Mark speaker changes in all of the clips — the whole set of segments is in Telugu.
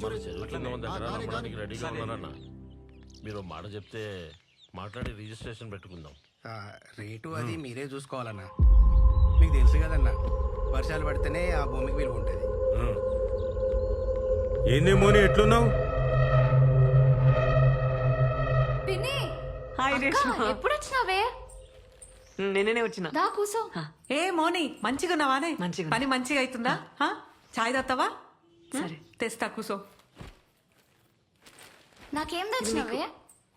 Speaker 1: మన ఉన్న దగ్గర నమ్మడానికి రెడీగా మీరు మాట చెప్తే మాట్లాడి రిజిస్ట్రేషన్ పెట్టుకుందాం.
Speaker 2: ఆ, రేటు అది మీరే చూసుకోవాలన్నా. మీకు తెలుసు కదన్నా వర్షాలు పడితేనే ఆ భూమికి విలువ ఉంటుంది.
Speaker 3: ఏంది మోని ఎట్లున్నావు?
Speaker 4: పిన్ని!
Speaker 5: హాయ్
Speaker 4: అక్క, ఎప్పుడు వచ్చినావే
Speaker 5: నిన్ననే వచ్చిన.
Speaker 4: దా కూసో.
Speaker 6: ఏ మోని మంచిగా ఉన్నావానే
Speaker 5: మంచిగా
Speaker 6: పని మంచిగా అవుతుందా హా? చాయ్ తాగుతావా?
Speaker 5: సరే
Speaker 6: తెస్తా కూసో.
Speaker 4: నాకేం తెచ్చినావే?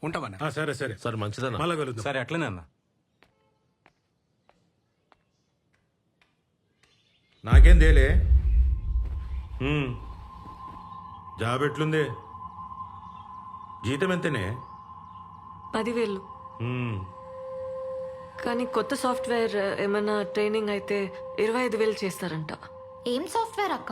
Speaker 2: ఉంటామన్నా
Speaker 3: ఆ, సరే సరే.
Speaker 1: సరే మంచిదన్న.
Speaker 3: మళ్ళా కలుద్దాం.
Speaker 7: సరే అట్లనే అన్న.
Speaker 3: నాకేం తేలే. ఉమ్. జాబ్ ఎట్లుంది? జీతం ఎంతనే?
Speaker 5: పదివేలు.
Speaker 3: ఉమ్.
Speaker 5: కానీ కొత్త సాఫ్ట్వేర్ ఏమైనా ట్రైనింగ్ అయితే ఇరవై ఐదు వేలు చేస్తారంట.
Speaker 4: ఏం సాఫ్ట్వేర్ అక్క?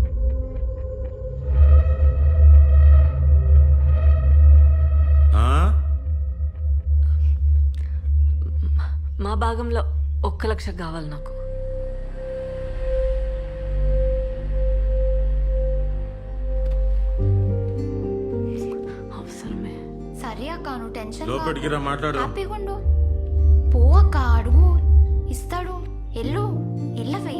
Speaker 5: మా భాగంలో ఒక్క లక్ష కావాలి నాకు. అవసరమే.
Speaker 4: సరే అక్క నువ్వు టెన్షన్
Speaker 3: లోపలికి రా
Speaker 4: హ్యాపీగా ఉండు పో అక్క అడుగు. ఇస్తాడు. ఎల్లు. ఎల్లవే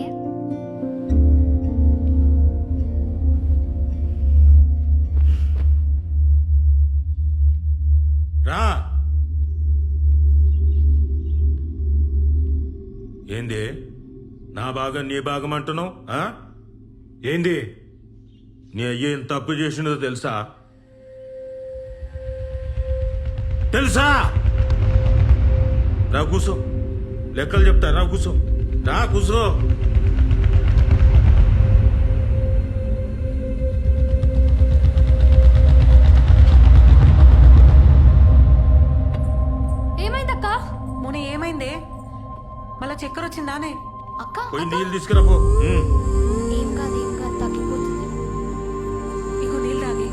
Speaker 3: రా. నా భాగం నీ భాగం అంటున్నావు? ఆ? ఏంది? నీ అయ్య ఏం తప్పు చేసినదో తెలుసా? తెలుసా? రా కూసో. లెక్కలు చెప్తా రా కూసో. రా కూసో.
Speaker 4: ఏమైందక్క?
Speaker 6: మోని ఏమైందే? మళ్ళా చక్కెర వచ్చిందానే?
Speaker 4: అక్క
Speaker 3: పోయి నీళ్ళు తీసుకురా పో.
Speaker 4: ఏం కాదు ఏం కాదు తగ్గిపోతుంది.
Speaker 6: ఇగో నీళ్ళు తాగి.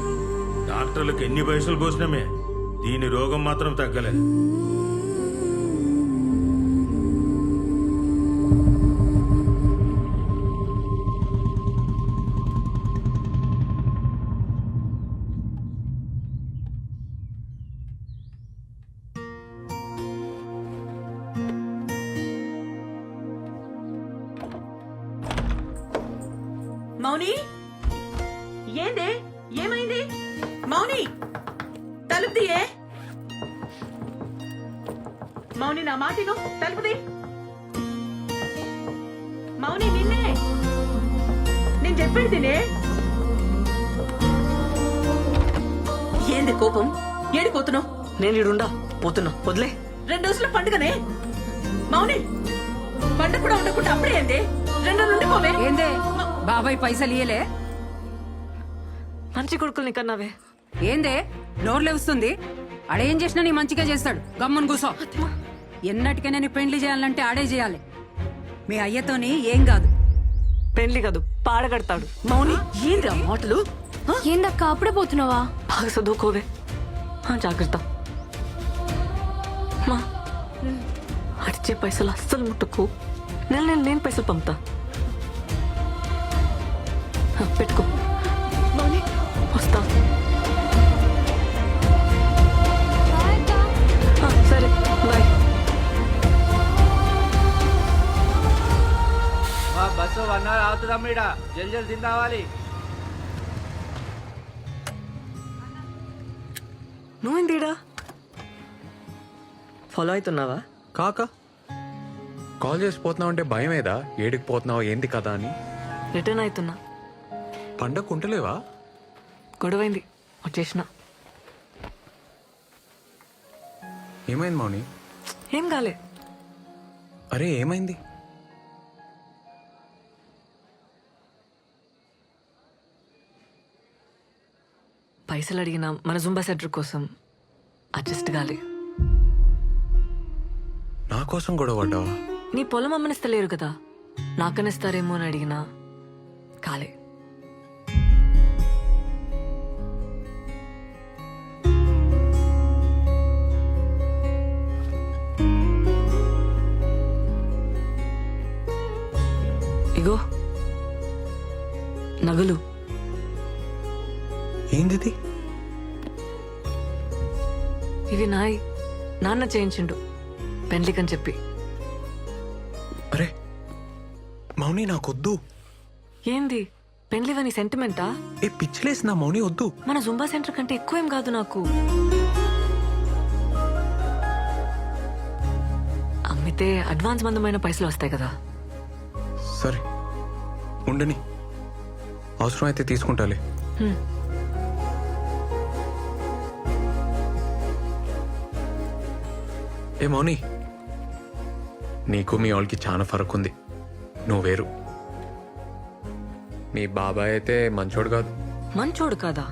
Speaker 3: డాక్టర్లకు ఎన్ని పైసలు పోసినామే? దీని రోగం మాత్రం తగ్గలే
Speaker 6: మౌని? ఏందే? ఏమైంది? మౌని! తలుపు తీయే మౌని నా మాటిను తలుపు తీ మౌని నిన్నే. నేను చెప్పేది తినే. ఏంది కోపం? ఏడిపోతున్నావు
Speaker 5: నేను ఇడుండా పోతున్నా. వదిలే.
Speaker 6: రెండు రోజుల పండుగనే. మౌని పండుగ కూడా ఉండకుండా అప్పుడే ఏంది? రెండు నుండి పోవే
Speaker 8: ఏందే? బాబాయ్ పైసలు ఇయ్యలే?
Speaker 5: మంచి కొడుకుల్ని కన్నావే.
Speaker 8: ఏందే? నోర్లే వస్తుంది? ఆడేం చేసినా నీ మంచిగా చేస్తాడు. గమ్మున కూసో. ఎన్నటికైనా నీ పెండ్లి చేయాలంటే ఆడే చేయాలి. మీ అయ్యతోని ఏం కాదు.
Speaker 5: పెళ్ళి కాదు పాడగడతాడు మౌని ఏంద్రా మాటలు?
Speaker 4: ఏందక్క అప్పుడే పోతున్నావా?
Speaker 5: బాగా చదువుకోవే. జాగ్రత్త. మా అడిచే పైసలు అస్సలు ముట్టుకు. నెల నెల నేను పైసలు పంపుతా. పెట్టుకో. మౌని వస్తా. ఆ, సరే బాయ్.
Speaker 9: బస్సు వన్ అవర్ అవుతుందమ్మ ఈడ జల్ జల్ తిని రావాలి
Speaker 5: నువ్వేందిడా ఫాలో అవుతున్నావా?
Speaker 7: కాక కాల్ చేసి పోతున్నావు అంటే భయం ఏదా ఏడికి పోతున్నావు? ఏంది కదా అని?
Speaker 5: రిటర్న్ అవుతున్నా.
Speaker 7: పండగ ఉంటలేవా
Speaker 5: గొడవైంది. వచ్చేసిన.
Speaker 7: ఏమైంది మౌని?
Speaker 5: ఏం కాలే.
Speaker 7: అరే ఏమైంది?
Speaker 5: పైసలు అడిగిన మన జుంబా సెంటర్ కోసం అడ్జస్ట్ కాలే.
Speaker 7: నా కోసం గొడవ పడ్డావా?
Speaker 5: నీ పొలం అమ్మనిస్తలేరు కదా. నాకనిస్తారేమో అని అడిగినా కాలే. ఇగో నగలు.
Speaker 7: ఏంది
Speaker 5: ఇవి నాయి. నాన్న చేయించిండు. పెండ్లికని చెప్పి.
Speaker 7: అరే మౌని నాకొద్దు.
Speaker 5: ఏంది? పెండ్లివని సెంటిమెంటా?
Speaker 7: ఏ పిచ్చిలేసి నా మౌని వద్దు.
Speaker 5: మన జుంబా సెంటర్ కంటే ఎక్కువేం కాదు నాకు. అమ్మితే అడ్వాన్స్ మందమైన పైసలు వస్తాయి కదా.
Speaker 7: సరే. ఉండని. అవసరం అయితే తీసుకుంటాలే. ఏ మౌని నీకు మీ వాళ్ళకి చాలా ఫరక్ ఉంది నువ్వు వేరు. మీ బాబాయ్ అయితే మంచోడు కాదు.
Speaker 5: మంచోడు కాదా?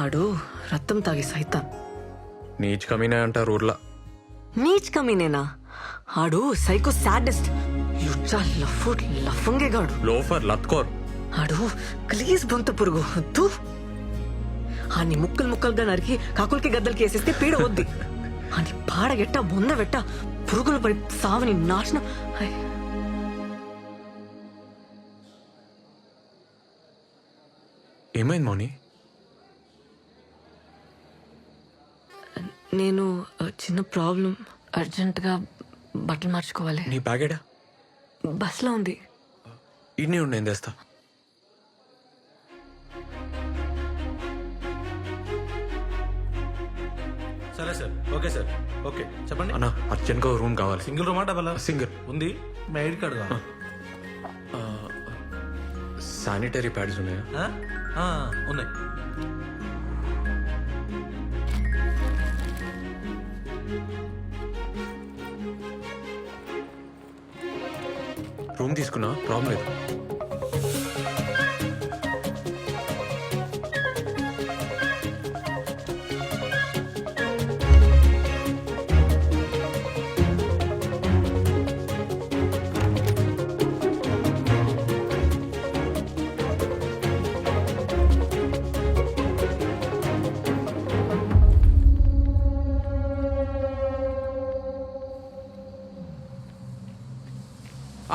Speaker 5: ఆడు రక్తం తాగి సైతాన్.
Speaker 7: నీచ్ కమీనే అంటారు ఊర్లో.
Speaker 5: నీచ్ కమీనేనా? ఆడు సైకో సాడెస్ట్. యుచ్చా లఫు లఫంగేగాడు
Speaker 7: లోఫర్ లత్కోర్.
Speaker 5: ఆడు ప్లీజ్ బొంత పురుగు తూ ఆని ముక్కలు ముక్కలుగా నరికి కాకులకి గద్దలకి వేసేస్తే పీడ వద్ది. అని పాడగెట్ట బొంద వెట్ట పురుగులు పడి సావని నాశనం.
Speaker 7: ఏమైంది మౌని?
Speaker 5: నేను చిన్న ప్రాబ్లం అర్జెంటుగా బట్టలు మార్చుకోవాలి.
Speaker 7: నీ బ్యాగేడా?
Speaker 5: బస్లో ఉంది.
Speaker 7: ఇన్ని ఉండి నేను తెస్తా.
Speaker 3: సరే సార్ ఓకే సార్ ఓకే. చెప్పండి.
Speaker 7: అన్న అర్జెంట్గా రూమ్ కావాలి.
Speaker 3: సింగిల్ రూమా డబల్?
Speaker 7: సింగిల్.
Speaker 3: ఉంది. మీ ఐడి కార్డు కావాలా?
Speaker 7: శానిటరీ ప్యాడ్స్ ఉన్నాయా?
Speaker 3: ఉన్నాయి.
Speaker 7: రూమ్ తీసుకున్నా? ప్రాబ్లం లేదు.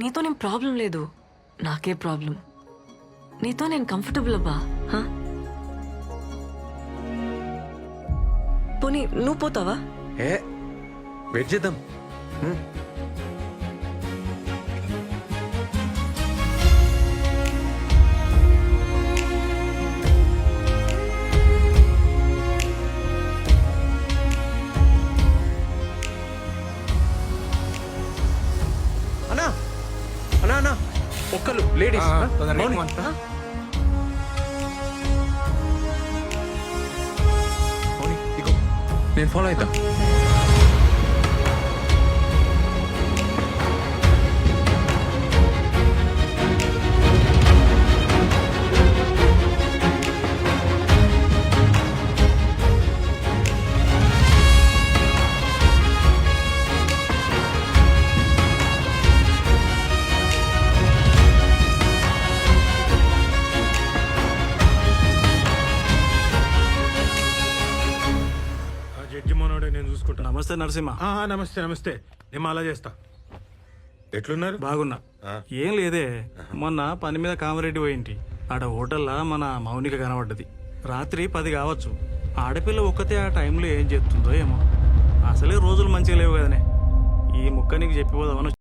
Speaker 5: నీతో నేను ప్రాబ్లం లేదు. నాకే ప్రాబ్లం. నీతో నేను కంఫర్టబుల్ అబ్బా పోనీ నువ్వు పోతావా?
Speaker 7: ఏ వెయిట్ చేద్దాం. ఒక్కలు లేడీస్. నేను ఫాలో అవుతా.
Speaker 10: నమస్తే నరసింహ.
Speaker 3: ఆ, నమస్తే నమస్తే. నేను అలా చేస్తా. ఎట్లున్నారు?
Speaker 10: బాగున్నా. ఏం లేదే. మొన్న పని మీద కామరెడ్డి పోయింటి. ఆడ హోటల్లా మన మౌనిక కనబడ్డది. రాత్రి పది కావచ్చు. ఆడపిల్ల ఒక్కతే ఆ టైంలో ఏం చెప్తుందో ఏమో. అసలే రోజులు మంచిగా లేవు కదనే. ఈ ముక్క నీకు చెప్పిపోదామని